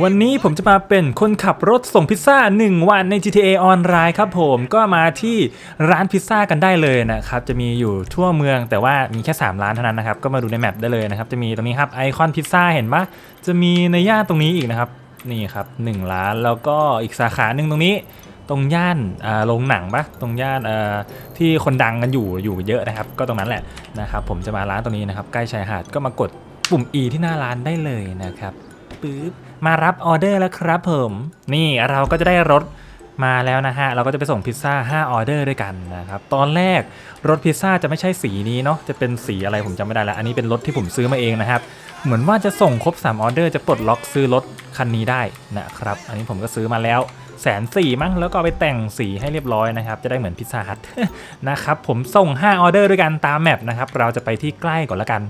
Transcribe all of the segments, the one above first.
วันนี้ผมจะมาเป็นคนขับรถส่งพิซซ่า 1 วันใน GTA ออนไลน์ครับผมก็มาที่ร้านพิซซ่ากันได้เลยนะครับ จะมีอยู่ทั่วเมืองแต่ว่ามีแค่ 3 ร้านเท่านั้นนะครับ ก็มาดูในแมปได้เลยนะครับ จะมีตรงนี้ครับไอคอนพิซซ่าเห็นปะจะมีในย่านตรงนี้อีกนะครับ นี่ครับ 1 ร้านแล้วก็อีกสาขาหนึ่งตรงนี้ ตรงย่านโรงหนังปะตรงย่านที่คนดังกันอยู่อยู่เยอะนะครับ ก็ตรงนั้นแหละนะครับผมจะมาร้านตรงนี้นะครับใกล้ชายหาดก็มากดปุ่ม E ที่หน้าร้านได้เลยนะครับปึ๊บ มารับออเดอร์แล้วครับผมนี่เราก็จะได้รถมาแล้วนะฮะ เราก็จะไปส่งพิซซ่า 5 ออเดอร์ด้วยกันนะครับ ตอนแรกรถพิซซ่าจะไม่ใช่สีนี้เนาะ จะเป็นสีอะไรผมจำไม่ได้แล้ว อันนี้เป็นรถที่ผมซื้อมาเองนะครับ เหมือนว่าจะส่งครบ 3 ออเดอร์จะปลดล็อกซื้อรถคันนี้ได้นะครับ อันนี้ผมก็ซื้อมาแล้วแสนสี่มั้ง แล้วก็ไปแต่งสีให้เรียบร้อยนะครับ จะได้เหมือนพิซซ่าฮัทนะครับ ผมส่ง 5 ออเดอร์ด้วยกันตามแมปนะครับ เราจะไปที่ใกล้ก่อนละกัน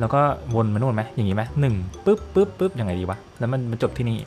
แล้วก็วนมานู่นไหมอย่างงี้ไหมหนึ่งปุ๊บปุ๊บปุ๊บยังไงดีวะ แล้วมันมันจบที่นี่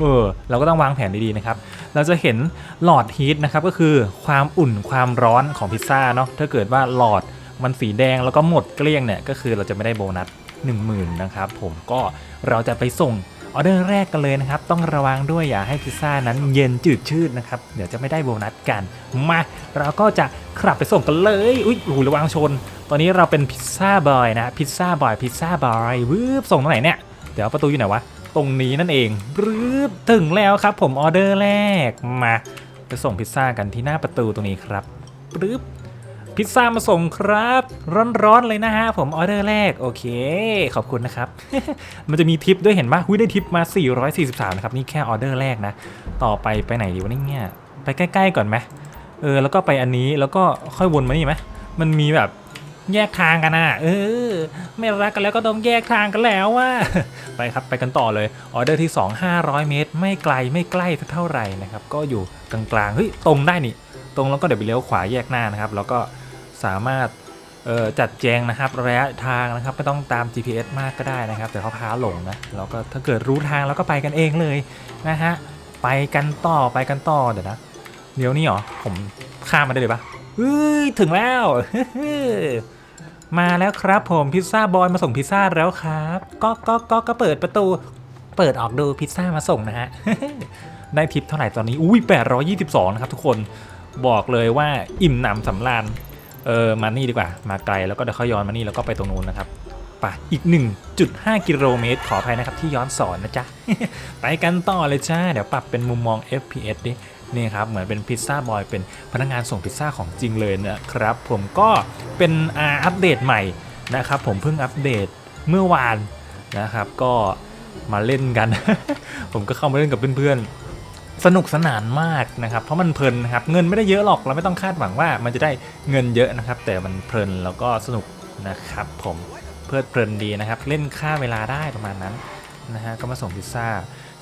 เออ เราก็ต้องวางแผนดีๆนะครับ เราจะเห็นหลอดฮีทนะครับ ก็คือความอุ่นความร้อนของพิซซ่าเนาะ ถ้าเกิดว่าหลอดมันสีแดงแล้วก็หมดเกลี้ยงเนี่ย ก็คือเราจะไม่ได้โบนัส 10,000นะครับ ผมก็เราจะไปส่ง ออเดอร์แรกกันเลยนะครับ ต้องระวังด้วยอย่าให้พิซซ่านั้นเย็นจืดชืดนะครับ เดี๋ยวจะไม่ได้โบนัสกัน มาเราก็จะขับไปส่งกันเลย อุ้ยโอ้โหระวังชน ตอนนี้เราเป็นพิซซ่าบอยนะพิซซ่าบอยพิซซ่าบอยวืบส่งตรงไหนเนี่ย เดี๋ยวประตูอยู่ไหนวะ ตรงนี้นั่นเองรืบถึงแล้วครับ ผมออเดอร์แรกมาไปส่งพิซซ่ากันที่หน้าประตูตรงนี้ครับปึ๊บ พิซซ่ามาส่งครับ ร้อนๆเลยนะฮะ ผมออเดอร์แรก โอเค ขอบคุณนะครับ มันจะมีทิปด้วยเห็นปะหุ้ยได้ทิปมา 443 นะครับ นี่แค่ออเดอร์แรกนะ ต่อไปไปไหนดีวะเนี่ยไปใกล้ ๆ ก่อนไหมเออ แล้วก็ไปอันนี้แล้วก็ค่อยวนมานี่ไหมมันมีแบบแยกทางกันอะเออ ไม่รักกันแล้วก็ต้องแยกทางกันแล้วว่า ไปครับไปกันต่อเลย ออเดอร์ที่ 2 500 เมตร ไม่ไกลไม่ใกล้เท่าไหร่นะครับ ก็อยู่กลางๆ เฮ้ย ตรงได้นี่ ตรงแล้วก็เดี๋ยวไปเลี้ยวขวาแยกหน้านะครับ แล้วก็ สามารถจัดแจงนะครับระยะทางนะครับไม่ต้องตาม GPS มากก็ได้นะครับ แต่เขาพาหลงนะแล้วก็ถ้าเกิดรู้ทางแล้วก็ไปกันเองเลยนะฮะไปกันต่อไปกันต่อเดี๋ยวนะเดี๋ยวนี้เหรอผมข้ามมาได้เลยปะเฮ้ยถึงแล้วมาแล้วครับผมพิซซ่าบอยมาส่งพิซซ่าแล้วครับก็ก็ก็ก็เปิดประตู เปิดออกดูพิซซ่ามาส่งนะฮะได้ทิปเท่าไหร่ตอนนี้อุ้ย822 นะครับทุกคนบอกเลยว่าอิ่มหนำสำราญ เออมานี่ดีกว่า มาไกลแล้วก็เดี๋ยวเขาย้อนมานี่แล้วก็ไปตรงนู้นนะครับไปอีก 1.5 กิโลเมตร ขออภัยนะครับที่ย้อนสอนนะจ๊ะ ไปกันต่อเลยจ้า เดี๋ยวปรับเป็นมุมมอง FPS ดิ นี่ครับ เหมือนเป็นพิซซ่าบอย เป็นพนักงานส่งพิซซ่าของจริงเลยนะครับ ผมก็เป็นอ,อัปเดตใหม่นะครับ ผมเพิ่งอัปเดตเมื่อวานนะครับ ก็มาเล่นกัน ผมก็เข้ามาเล่นกับเพื่อนๆ สนุกสนานมากนะครับ เพราะมันเพลินนะครับ เงินไม่ได้เยอะหรอก เราไม่ต้องคาดหวังว่ามันจะได้เงินเยอะนะครับ แต่มันเพลินแล้วก็สนุกนะครับ ผมเพลิดเพลินดีนะครับ เล่นค่าเวลาได้ประมาณนั้นนะฮะ ก็มาส่งพิซซ่า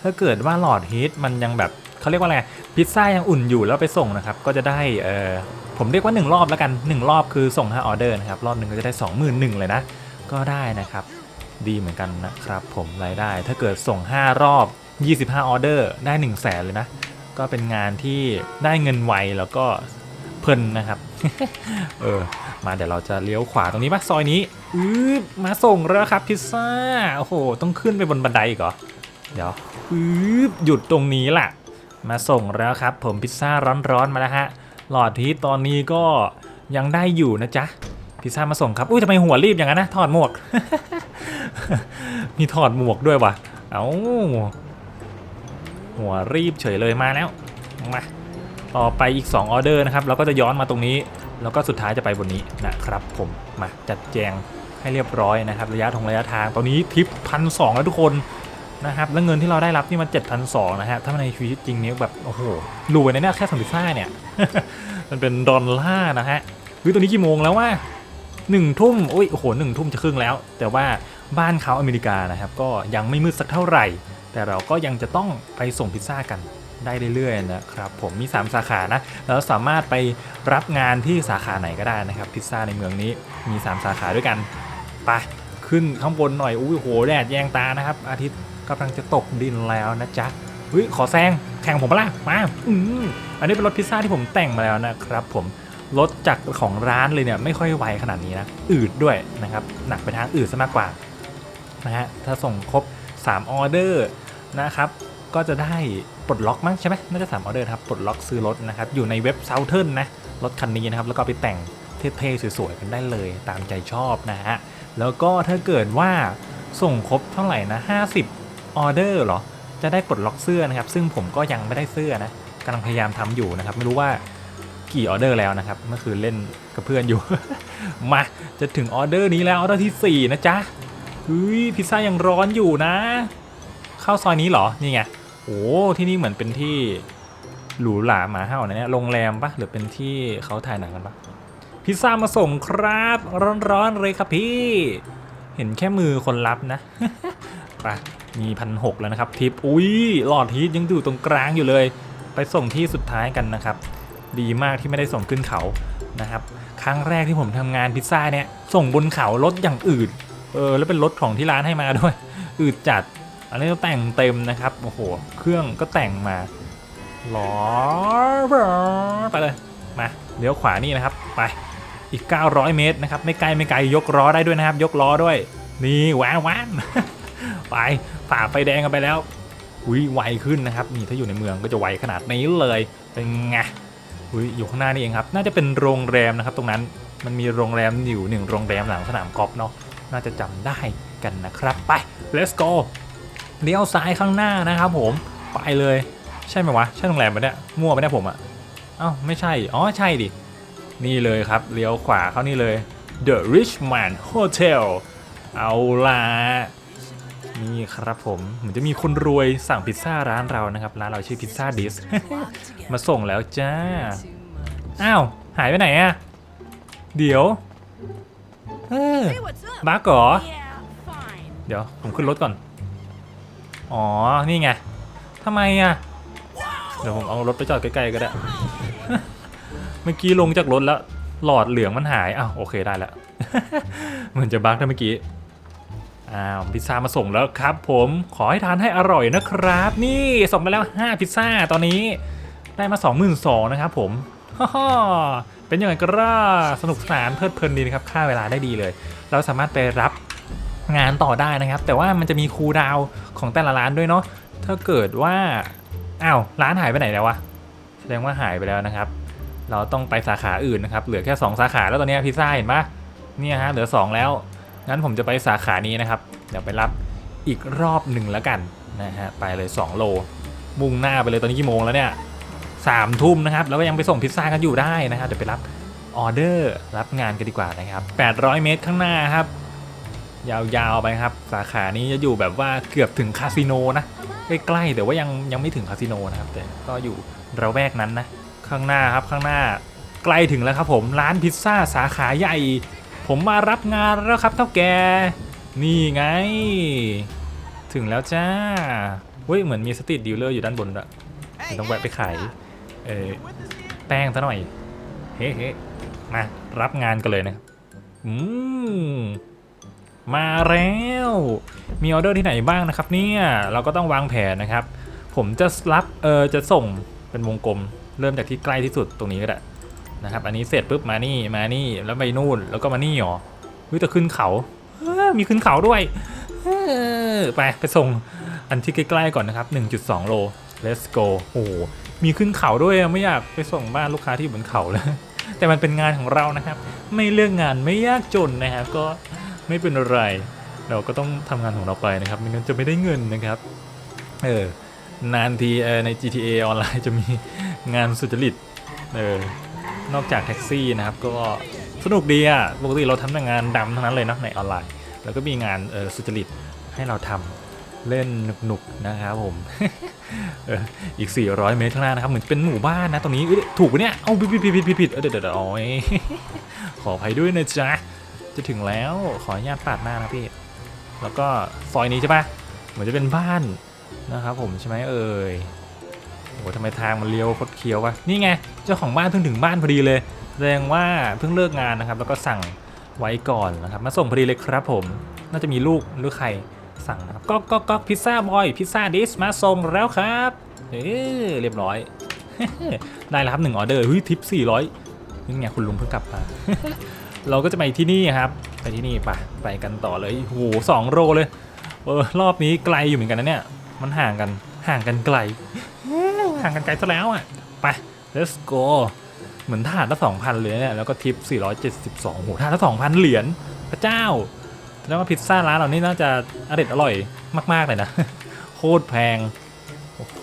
ถ้าเกิดว่าหลอดฮีทมันยังแบบเขาเรียกว่าอะไร พิซซ่ายังอุ่นอยู่แล้วไปส่งนะครับ ก็จะได้เออผมเรียกว่า 1 รอบแล้วกัน 1 รอบคือส่ง5ออเดอร์นะครับ รอบหนึ่งก็จะได้ 21,000เลยนะ ก็ได้นะครับ ดีเหมือนกันนะครับ ผมรายได้ ถ้าเกิดส่ง 5 รอบ 25 ออเดอร์ ได้ 1 0 0 0 0แสนเลยนะ ก็เป็นงานที่ได้เงินไวแล้วก็เพลินนะครับ เออ มาเดี๋ยวเราจะเลี้ยวขวาตรงนี้ปะซอยนี้อือมาส่งแล้วครับพิซซ่า โอ้โห ต้องขึ้นไปบนบันไดอีกเหรอ เดี๋ยวอืบหยุดตรงนี้ล่ะ มาส่งแล้วครับ ผมพิซซ่าร้อนๆมาแล้วฮะ หลอดที่ตอนนี้ก็ยังได้อยู่นะจ๊ะ พิซซ่ามาส่งครับ อุ้ยทำไมหัวรีบอย่างนั้นนะ ถอดหมวก มีถอดหมวกด้วยวะ เอา หัวรีบเฉยเลยมาแล้วมาต่อไปอีก 2 ออเดอร์นะครับเราก็จะย้อนมาตรงนี้ แล้วก็สุดท้ายจะไปบนนี้นะครับผมมาจัดแจงให้เรียบร้อยนะครับระยะทงระยะทางตอนนี้ทิปพันสองแล้วทุกคนนะครับแล้วเงินที่เราได้รับนี่มัน7,200นะฮะถ้าในชีวิตจริงนี้แบบโอ้โหรวยในเนี่ยแค่สัมพิซซ่าเนี่ยมันเป็นดอลลาร์นะฮะวิตัวนี้กี่โมงแล้วว่าหนึ่งทุ่มอุ้ยโอ้โหหนึ่งทุ่มจะครึ่งแล้ว แต่ว่าบ้านเขาอเมริกานะครับก็ยังไม่มืดสักเท่าไหร่ แต่เราก็ยังจะต้องไปส่งพิซซ่ากันได้เรื่อยๆนะครับผมมี 3 สาขานะแล้วสามารถไปรับงานที่สาขาไหนก็ได้นะครับพิซซ่าในเมืองนี้มี 3 สาขาด้วยกันไปขึ้นข้างบนหน่อยอุ้ยโหแดดแยงตานะครับ อาทิตย์กำลังจะตกดินแล้วนะจ๊ะเฮ้ยขอแซงแข่งผมปะล่ะมาอืมอันนี้เป็นรถพิซซ่าที่ผมแต่งมาแล้วนะครับ ผมรถจากของร้านเลยเนี่ยไม่ค่อยไวขนาดนี้นะอืดด้วยนะครับหนักไปทางอืดซะมากกว่านะฮะถ้าส่งครบ 3ออเดอร์นะครับก็จะได้ปลดล็อกมั้งใช่ไหมน่าจะสามออเดอร์ครับปลดล็อกซื้อรถนะครับอยู่ในเว็บเซาเทิร์นนะรถคันนี้นะครับแล้วก็ไปแต่งเท่ๆสวยๆกันได้เลยตามใจชอบนะฮะแล้วก็ถ้าเกิดว่าส่งครบเท่าไหร่นะ50ออเดอร์เหรอจะได้ปลดล็อกเสื้อนะครับ ซึ่งผมก็ยังไม่ได้เสื้อนะกำลังพยายามทำอยู่นะครับ ไม่รู้ว่ากี่ออเดอร์แล้วนะครับเมื่อคืนเล่นกับเพื่อนอยู่ มาจะถึงออเดอร์นี้แล้วออเดอร์ที่ 4 นะจ๊ะ เฮ้ยพิซซ่ายังร้อนอยู่นะ เข้าซอยนี้เหรอ นี่ไง โอ้ที่นี่เหมือนเป็นที่หรูหราหมาเห่านะเนี่ยโรงแรมปะหรือเป็นที่เขาถ่ายหนังกันปะพิซซ่ามาส่งครับ ร้อนๆเลยครับพี่ เห็นแค่มือคนรับนะไปมีพันหกแล้วนะครับทิปอุ้ยหลอดฮีทยังอยู่ตรงกลางอยู่เลย ไปส่งที่สุดท้ายกันนะครับ ดีมากที่ไม่ได้ส่งขึ้นเขานะครับ ครั้งแรกที่ผมทำงานพิซซ่าเนี่ยส่งบนเขารถอย่างอื่น เออแล้วเป็นรถของที่ร้านให้มาด้วยอืดจัด อันนี้ก็แต่งเต็มนะครับโอ้โหเครื่องก็แต่งมาหลอไปเลยมาเลี้ยวขวานี่นะครับไปอีก 900 เมตรนะครับไม่ไกลไม่ไกลยกล้อได้ด้วยนะครับ ยกล้อด้วย นี่แหวานแหวานไปฝ่าไฟแดงกันไปแล้วอุ้ยไวขึ้นนะครับนี่ถ้าอยู่ในเมืองก็จะไวขนาดนี้เลยเป็นไงอุ้ยอยู่ข้างหน้านี่เองครับ น่าจะเป็นโรงแรมนะครับ ตรงนั้นมันมีโรงแรมอยู่หนึ่งโรงแรมหลังสนามกอล์ฟเนาะ น่าจะจำได้กันนะครับ ไป let's go เลี้ยวซ้ายข้างหน้านะครับผม ไปเลย ใช่ไหมวะ ใช่โรงแรมปะเนี่ยมั่วไปเนี่ยผมอะเอ้าไม่ใช่ อ๋อ ใช่ดิ นี่เลยครับ เลี้ยวขวาเข้านี่เลย The Richman Hotel เอาล่ะนี่ครับผม เหมือนจะมีคนรวยสั่งพิซซ่าร้านเรานะครับ ร้านเราชื่อพิซซ่าดิส มาส่งแล้วจ้า อ้าว หายไปไหนอะเดี๋ยว เออ Hey, what's up? บักเหรอ Yeah, fine. เดี๋ยวผมขึ้นรถก่อน อ๋อ นี่ไงทำไมอะ เดี๋ยวผมเอารถไปจอดใกล้ๆก็ได้ เมื่อกี้ลงจากรถแล้วหลอดเหลืองมันหาย อ้าวโอเคได้แล้ว เหมือนจะบั๊กนะเมื่อกี้ อ้าวพิซซ่ามาส่งแล้วครับ ผมขอให้ทานให้อร่อยนะครับ นี่ส่งไปแล้ว 5 พิซซ่าตอนนี้ ได้มา 22,000นะครับผมฮ่าๆ เป็นยังไงก็สนุกสนานเพลิดเพลินดีนะครับค่าเวลาได้ดีเลย เราสามารถไปรับงานต่อได้นะครับ แต่ว่ามันจะมีคูลดาวของแต่ละร้านด้วยเนาะถ้าเกิดว่าอ้าวร้านหายไปไหนแล้ววะแสดงว่าหายไปแล้วนะครับ เราต้องไปสาขาอื่นนะครับเหลือแค่ 2 สาขาแล้วตอนนี้พิซซ่าเห็นปะเนี่ยฮะเหลือ 2 แล้วงั้นผมจะไปสาขานี้นะครับเดี๋ยวไปรับอีกรอบหนึ่งแล้วกันนะฮะไปเลย 2 โล มุ่งหน้าไปเลยตอนนี้กี่โมงแล้วเนี่ย สามทุ่มนะครับ แล้วก็ยังไปส่งพิซซ่ากันอยู่ได้นะครับเดี๋ยวไปรับออเดอร์รับงานกันดีกว่านะครับ 800 เมตรข้างหน้าครับ ยาวๆไปครับ สาขานี้จะอยู่แบบว่าเกือบถึงคาสิโนนะใกล้ๆแต่ว่ายังยังไม่ถึงคาสิโนนะครับ แต่ก็อยู่ระแวกนั้นนะ ข้างหน้าครับข้างหน้าใกล้ถึงแล้วครับผมร้านพิซซ่าสาขาใหญ่ ผมมารับงานแล้วครับเท่าแกนี่ไง ถึงแล้วจ้าเฮ้ยเหมือนมีสตรีทดีลเลอร์อยู่ด้านบนด้วยเดี๋ยวต้องแวะไปขาย เออแป้งซะหน่อย เฮ้ๆมารับงานกันเลยนะครับอืมมาแล้ว มีออเดอร์ที่ไหนบ้างนะครับ เนี่ยเราก็ต้องวางแผนนะครับ ผมจะรับเออจะส่งเป็นวงกลม เริ่มจากที่ใกล้ที่สุดตรงนี้ก็ได้นะครับ อันนี้เสร็จปุ๊บมานี่มานี่แล้วไปนู่นแล้วก็มานี่หรอเฮ้ยแต่ขึ้นเขาเออมีขึ้นเขาด้วยเออไปไปส่งอันที่ใกล้ๆก่อนนะครับ 1.2 โล let's go โอ้ มีขึ้นเขาด้วยอะไม่อยากไปส่งบ้านลูกค้าที่อยู่บนเขาเลยแต่มันเป็นงานของเรานะครับ ไม่เลือกงานไม่ยากจนนะครับก็ไม่เป็นไร เราก็ต้องทำงานของเราไปนะครับไม่งั้นจะไม่ได้เงินนะครับเออนานทีใน GTA ออนไลน์จะมีงานสุจริตเออนอกจากแท็กซี่นะครับก็สนุกดีอะปกติเราทำแต่งานดำทั้งนั้นเลยนะในออนไลน์ แล้วก็มีงานเออสุจริตให้เราทำ เล่นหนุกๆนะครับผมอีก 400 เมตรข้างหน้านะครับเหมือนเป็นหมู่บ้านนะตรงนี้เอ้ยถูกปะเนี่ยเอ้าผิดผิดผิดผิดเดี๋ยวเดี๋ยวเดี๋ยวโอ้ยขออภัยด้วยนะจ๊ะจะถึงแล้วขออนุญาตปาดหน้านะพี่แล้วก็ซอยนี้ใช่ปะเหมือนจะเป็นบ้านนะครับผมใช่ไหมเอ่ยโอ้ทำไมทางมันเลี้ยวคดเคี้ยววะนี่ไงเจ้าของบ้านเพิ่งถึงบ้านพอดีเลยแสดงว่าเพิ่งเลิกงานนะครับ แล้วก็สั่งไว้ก่อนนะครับ มาส่งพอดีเลยครับผม น่าจะมีลูกหรือใคร สั่งนะครับก็ก็ก็พิซซ่าบอยพิซซ่าดิสมาส่งแล้วครับเออเรียบร้อย ได้แล้วครับหนึ่งออเดอร์เฮ้ยทิป400นี่ไงคุณลุงเพิ่งกลับมา เราก็จะไปที่นี่ครับ ไปที่นี่ไปไปกันต่อเลยโอ้โหสองโลเลยเออรอบนี้ไกลอยู่เหมือนกันนะเนี่ย มันห่างกันห่างกันไกลห่างกันไกลซะแล้วอะไป let's go เหมือนถาดละสองพันเลยเนี่ยแล้วก็ทิป 472โหถาดละสองพันเหรียญพระเจ้า แล้วก็พิซซ่าร้านเรานี่น่าจะอร่อยอร่อยมาก ๆ เลยนะ โคตรแพง โอ้โห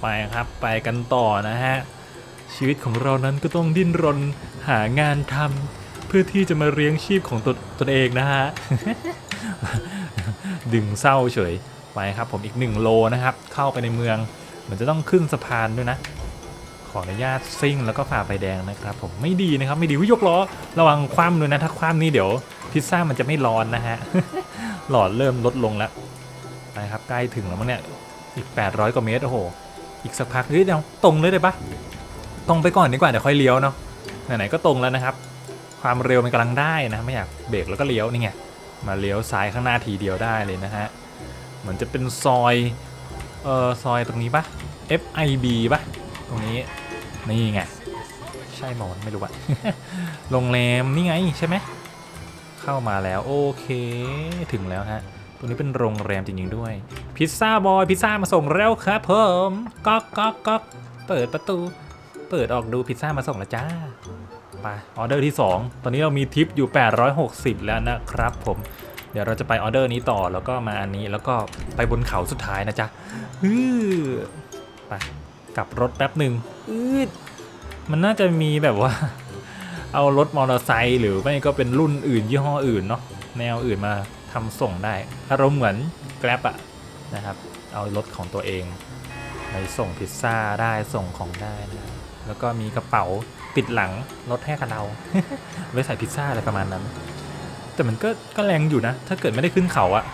ไปครับ ไปกันต่อนะฮะ ชีวิตของเรานั้นก็ต้องดิ้นรนหางานทำเพื่อที่จะมาเลี้ยงชีพของตนตนเองนะฮะ ดึงเศร้าเฉย ไปครับผมอีก1โลนะครับ เข้าไปในเมือง เหมือนจะต้องขึ้นสะพานด้วยนะ ขออนุญาตซิ่งแล้วก็ฝ่าไฟแดงนะครับผมไม่ดีนะครับไม่ดีวิยกล้อระวังคว่ำด้วยนะถ้าคว่ำนี่เดี๋ยวพิซซ่ามันจะไม่ร้อนนะฮะหลอดเริ่มลดลงแล้วไปครับใกล้ถึงแล้วมั้งเนี่ยอีก 800กว่าเมตรโอ้โหอีกสักพักเฮ้ยเดี๋ยวตรงเลยได้ปะตรงไปก่อนดีกว่าเดี๋ยวค่อยเลี้ยวเนาะไหนๆก็ตรงแล้วนะครับ ความเร็วมันกำลังได้นะไม่อยากเบรกแล้วก็เลี้ยวนี่ไงมาเลี้ยวซ้ายข้างหน้าทีเดียวได้เลยนะฮะเหมือนจะเป็นซอยเออซอยตรงนี้ปะ FIB ปะ ตรงนี้นี่ไงใช่หมอนไม่รู้อะโรงแรมนี่ไงใช่ไหมเข้ามาแล้วโอเคถึงแล้วฮะตรงนี้เป็นโรงแรมจริงๆด้วย พิซซ่าบอยพิซซ่ามาส่งแล้วครับผมก๊อกก๊อกก๊อกเปิดประตู เปิดออกดูพิซซ่ามาส่งแล้วจ้าไปออเดอร์ที่ 2 ตอนนี้เรามีทิปอยู่ 860 แล้วนะครับผม เดี๋ยวเราจะไปออเดอร์นี้ต่อแล้วก็มาอันนี้แล้วก็ไปบนเขาสุดท้ายนะจ๊ะฮือไป กลับรถแป๊บหนึ่งอืดมันน่าจะมีแบบว่า เอารถมอเตอร์ไซค์หรือไม่ก็เป็นรุ่นอื่นยี่ห้ออื่นเนาะแนวอื่นมาทำส่งได้อารมณ์เหมือน Grab อะนะครับ เอารถของตัวเองไปส่งพิซซ่าได้ส่งของได้นะแล้วก็มีกระเป๋าปิดหลังรถให้กับเราไว้ใส่พิซซ่าอะไรประมาณนั้น แต่มันก็ก็แรงอยู่นะ ถ้าเกิดไม่ได้ขึ้นเขาอะ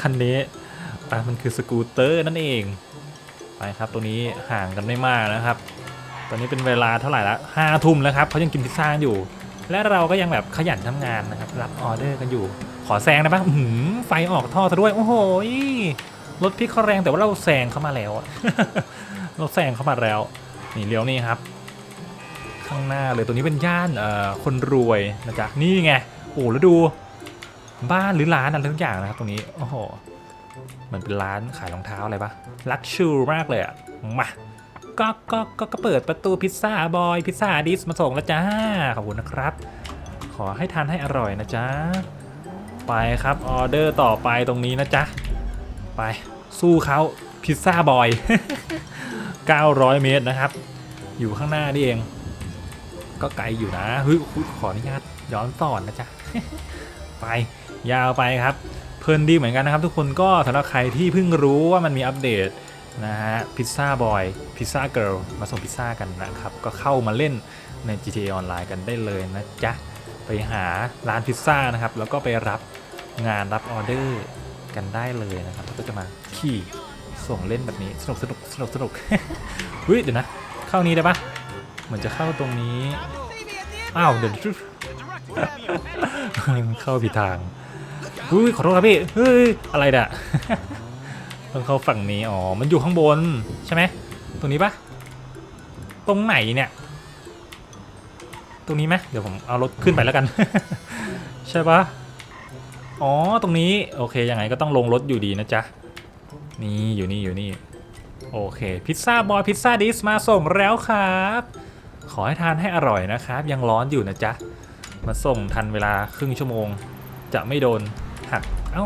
คันนี้อะมันคือสกูตเตอร์นั่นเอง ไปครับตรงนี้ห่างกันไม่มากนะครับ ตอนนี้เป็นเวลาเท่าไหร่ละห้าทุ่มแล้วครับเขายังกินพิซซ่าอยู่ และเราก็ยังแบบขยันทำงานนะครับ รับออเดอร์กันอยู่ ขอแซงนะปะหือไฟออกท่อซะด้วยโอ้โหยรถพี่เขาแรงแต่ว่าเราแซงเข้ามาแล้วอะเราแซงเข้ามาแล้วนี่เลี้ยวนี่ครับ ข้างหน้าเลยตัวนี้เป็นย่านเอ่อคนรวยนะจ๊ะนี่ไงโอ้แล้วดูบ้านหรือร้านอะไรทุกอย่างนะครับตรงนี้โอ้โห หมันเป็นร้านขายรองเท้าอะไรปะลักชูมากเลยอะมาก็ก็ก็ก็เปิดประตูพิซซ่าบอยพิซซ่าดิสมาส่งแล้วจ้าขอบคุณนะครับ ขอให้ทานให้อร่อยนะจ๊ะไปครับออเดอร์ต่อไปตรงนี้นะจ๊ะไปสู้เขาพิซซ่าบอย 900 เมตรนะครับ อยู่ข้างหน้านี่เอง ก็ไกลอยู่นะเฮ้ยขออนุญาตย้อนสอนนะจ๊ะ ไปยาวไปครับ เพลินดีเหมือนกันนะครับ ทุกคนก็สำหรับใครที่เพิ่งรู้ว่ามันมีอัปเดตนะฮะพิซซ่าบอยพิซซ่าเกิร์ลมาส่งพิซซ่ากันนะครับ ก็เข้ามาเล่นใน GTA ออนไลน์กันได้เลยนะจ๊ะ ไปหาร้านพิซซ่านะครับ แล้วก็ไปรับงานรับออเดอร์กันได้เลยนะครับก็จะมาขี่ส่งเล่นแบบนี้สนุกสนุกสนุกสนุกเฮ้ยเดี๋ยวนะ เข้านี้ได้ปะเหมือนจะเข้าตรงนี้ อ้าวเดี๋ยวเข้าผิดทาง อุ้ยขอโทษครับพี่เฮ้ยอะไรเนี่ยต้องเข้าฝั่งนี้อ๋อมันอยู่ข้างบนใช่ไหมตรงนี้ปะตรงไหนเนี่ย ตรงนี้ไหมเดี๋ยวผมเอารถขึ้นไปแล้วกัน ใช่ปะอ๋อตรงนี้โอเคยังไงก็ต้องลงรถอยู่ดีนะจ๊ะนี่อยู่นี่อยู่นี่โอเคพิซซ่าบอยพิซซ่าดิสมาส่งแล้วครับ ขอให้ทานให้อร่อยนะครับ ยังร้อนอยู่นะจ๊ะมาส่งทันเวลาครึ่งชั่วโมง จะไม่โดน หัก เอ้า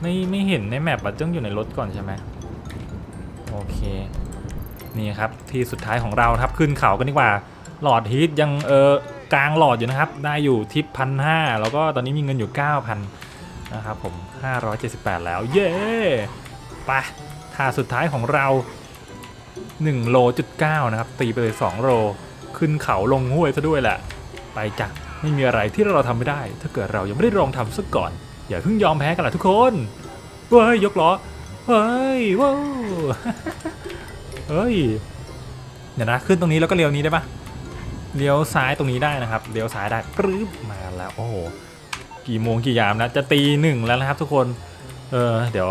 ไม่ไม่เห็นในแมปอะต้องอยู่ในรถก่อนใช่ไหมโอเค นี่ครับที่สุดท้ายของเราครับขึ้นเขากันดีกว่า หลอดฮีทยังเออกลางหลอดอยู่นะครับ ได้อยู่ทิปพันห้าแล้วก็ตอนนี้มีเงินอยู่ 9,000นะครับผม 578 แล้ว เย้ไปท่าสุดท้ายของเรา1โลจุด9นะครับ ตีไปเลย 2 โล ขึ้นเขาลงห้วยซะด้วยแหละ ไปจ้ะไม่มีอะไรที่เราทำไม่ได้ ถ้าเกิดเรายังไม่ได้ลองทำซะก่อน อย่าเพิ่งยอมแพ้กันล่ะทุกคนเฮ้ยยกล้อเฮ้ยว้าวเฮ้ยเดี๋ยวนะขึ้นตรงนี้แล้วก็เลี้ยวนี้ได้ปะเลี้ยวซ้ายตรงนี้ได้นะครับเลี้ยวซ้ายได้ปรึ๊บมาแล้วโอ้โหกี่โมงกี่ยามนะจะตีหนึ่งแล้วนะครับทุกคนเออเดี๋ยว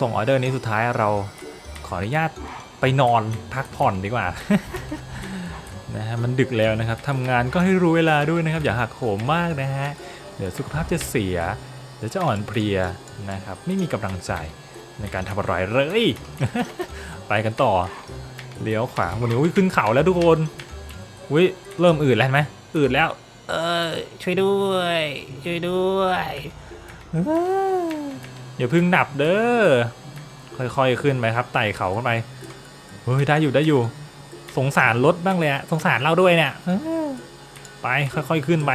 ส่งออเดอร์นี้สุดท้ายเราขออนุญาตไปนอนพักผ่อนดีกว่านะฮะมันดึกแล้วนะครับทำงานก็ให้รู้เวลาด้วยนะครับ อย่าหักโหมมากนะฮะ เดี๋ยวสุขภาพจะเสีย เดี๋ยวจะอ่อนเพลียนะครับ ไม่มีกำลังใจในการทำอะไรเลย ไปกันต่อ เลี้ยวขวาวันนี้อุ้ยขึ้นเขาแล้วทุกคนอุ้ยเริ่มอืดแล้วเห็นไหมอืดแล้ว เออช่วยด้วย ช่วยด้วยเอออย่าเพึ่งดับเด้อค่อยๆขึ้นไปครับไต่เขาขึ้นไปเฮ้ยได้อยู่ได้อยู่ สงสารรถบ้างเลยอะสงสารเราด้วยเนี่ยเออไปค่อยๆขึ้นไป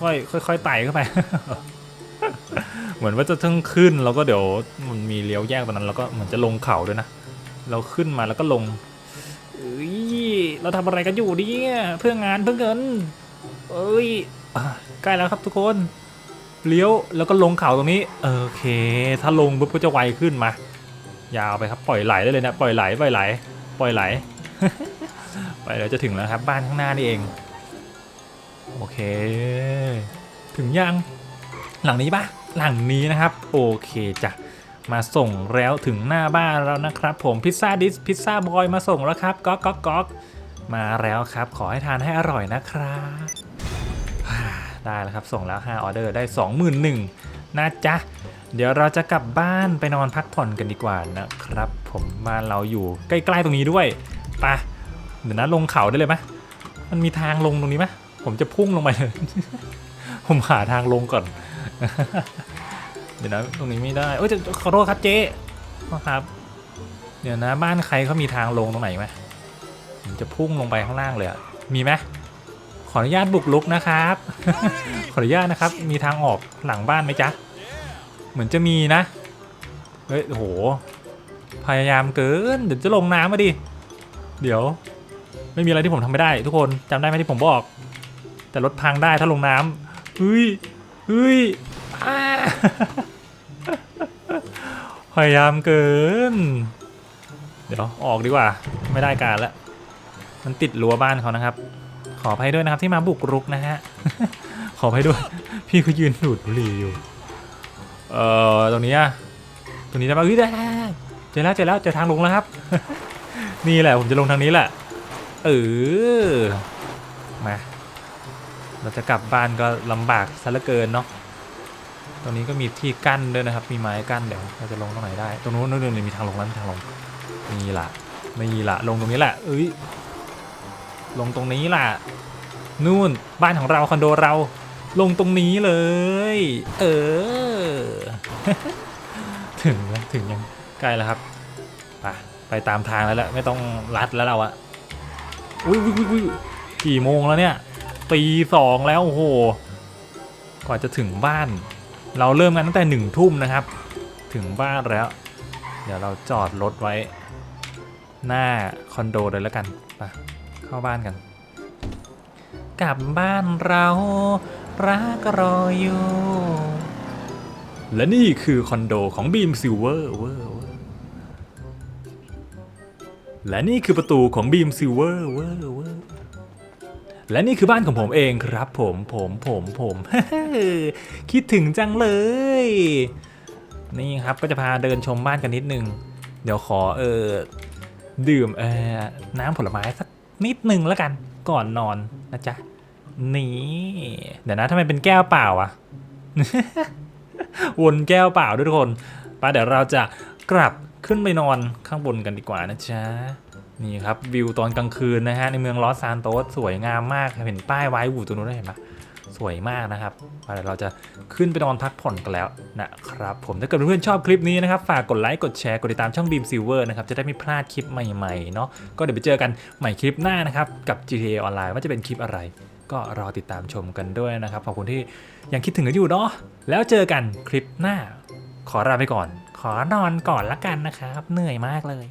ค่อยๆค่อยๆไต่เข้าไป เหมือนว่าจะทั้งขึ้นแล้วก็เดี๋ยวมันมีเลี้ยวแยกตรงนั้นแล้วก็เหมือนจะลงเขาด้วยนะ เราขึ้นมาแล้วก็ลงเอ้ยเราทำอะไรกันอยู่เนี่ยเพื่องานเพื่อเงิน เอ้ยใกล้แล้วครับทุกคนเลี้ยวแล้วก็ลงเขาตรงนี้โอเค ถ้าลงปุ๊บก็จะไวขึ้นมายาวไปครับปล่อยไหลได้เลยนะปล่อยไหลปล่อยไหล ปล่อยไหล ไปเดี๋ยวจะถึงแล้วครับ บ้านข้างหน้านี่เอง โอเค ถึงยัง หลังนี้ปะหลังนี้นะครับ โอเคจ้ะมาส่งแล้วถึงหน้าบ้านแล้วนะครับ ผมพิซซ่าดิสพิซซ่าบอยมาส่งแล้วครับก๊อกก๊อกก๊อกมาแล้วครับ ขอให้ทานให้อร่อยนะครับได้แล้วครับส่งแล้ว5ออเดอร์ได้ 21,000นะจ๊ะเดี๋ยวเราจะกลับบ้านไปนอนพักผ่อนกันดีกว่านะครับ ผมบ้านเราอยู่ใกล้ ๆ ตรงนี้ด้วยปะเดี๋ยวนะลงเขาได้เลยไหมมันมีทางลงตรงนี้ไหม ผมจะพุ่งลงไปเลย ผมหาทางลงก่อน เดี๋ยวนะตรงนี้ไม่ได้เอ้ยจะขอโทษครับเจ๊ครับ เดี๋ยวนะบ้านใครเขามีทางลงตรงไหนไหมผมจะพุ่งลงไปข้างล่างเลยอะมีไหมขออนุญาตบุกลุกนะครับ ขออนุญาตนะครับ มีทางออกหลังบ้านไหมจ๊ะ เหมือนจะมีนะ เฮ้ยโอ้โหพยายามเกิน เดี๋ยวจะลงน้ำมาดิ เดี๋ยว ไม่มีอะไรที่ผมทำไม่ได้ ทุกคนจำได้ไหมที่ผมบอก แต่รถพังได้ถ้าลงน้ำเฮ้ยเฮ้ยพยายามเกิน เดี๋ยวออกดีกว่า ไม่ได้การแล้วมันติดรั้วบ้านเขานะครับ ขออภัยด้วยนะครับที่มาบุกรุกนะฮะ ขออภัยด้วย พี่เขายืนดูดบุหรี่อยู่ เอ่อตรงนี้อะตรงนี้ได้ปะเฮ้ยได้เจอแล้วเจอแล้วเจอทางลงแล้วครับ นี่แหละผมจะลงทางนี้แหละ เออ มา เราจะกลับบ้านก็ลำบากซะเหลือเกินเนาะตรงนี้ก็มีที่กั้นด้วยนะครับ มีไม้กั้นเดี๋ยวเราจะลงตรงไหนได้ ตรงนู้นนู่นนมีทางลงแล้วทางลงนี่ละนี่ละลงตรงนี้แหละเอ้ยลงตรงนี้ล่ะ นู่นบ้านของเราคอนโดเรา ลงตรงนี้เลย เออ ถึงแล้วถึงยังใกล้แล้วครับไปไปตามทางแล้วแหละไม่ต้องลัดแล้วเราอะอุ้ยอุ้ยอุ้ยกี่โมงแล้วเนี่ย ตีสองแล้วโอ้โหกว่าจะถึงบ้าน เราเริ่มกันตั้งแต่หนึ่งทุ่มนะครับ ถึงบ้านแล้ว เดี๋ยวเราจอดรถไว้ หน้าคอนโดเลยแล้วกันไปเข้าบ้านกัน กลับบ้านเรารักรออยู่ และนี่คือคอนโดของบีมซิลเวอร์เวอร์เวอร์และนี่คือประตูของบีมซิลเวอร์เวอร์เวอร์ และนี่คือบ้านของผมเองครับผมผมผมผมคิดถึงจังเลย นี่ครับก็จะพาเดินชมบ้านกันนิดนึง เดี๋ยวขอเออดื่มเออน้ำผลไม้สักนิดนึงแล้วกันก่อนนอนนะจ๊ะนี่เดี๋ยวนะทำไมเป็นแก้วเปล่าอะวนแก้วเปล่าด้วยทุกคนไปเดี๋ยวเราจะกลับขึ้นไปนอนข้างบนกันดีกว่านะจ๊ะ นี่ครับวิวตอนกลางคืนนะฮะในเมืองลอสซานโตสสวยงามมากเห็นป้ายไว้วูตรงนู้นได้เห็นปะสวยมากนะครับเดี๋ยวเราจะขึ้นไปนอนพักผ่อนกันแล้วนะครับผมถ้าเกิดเพื่อนๆชอบคลิปนี้นะครับ ฝากกดไลค์กดแชร์กดติดตามช่องบีมซิลเวอร์นะครับ จะได้ไม่พลาดคลิปใหม่ๆเนาะก็เดี๋ยวไปเจอกันใหม่คลิปหน้านะครับ กับ GTA ออนไลน์ว่าจะเป็นคลิปอะไร ก็รอติดตามชมกันด้วยนะครับขอบคุณที่ยังคิดถึงกันอยู่เนาะแล้วเจอกันคลิปหน้า ขอลาไปก่อน ขอนอนก่อนละกันนะครับเหนื่อยมากเลย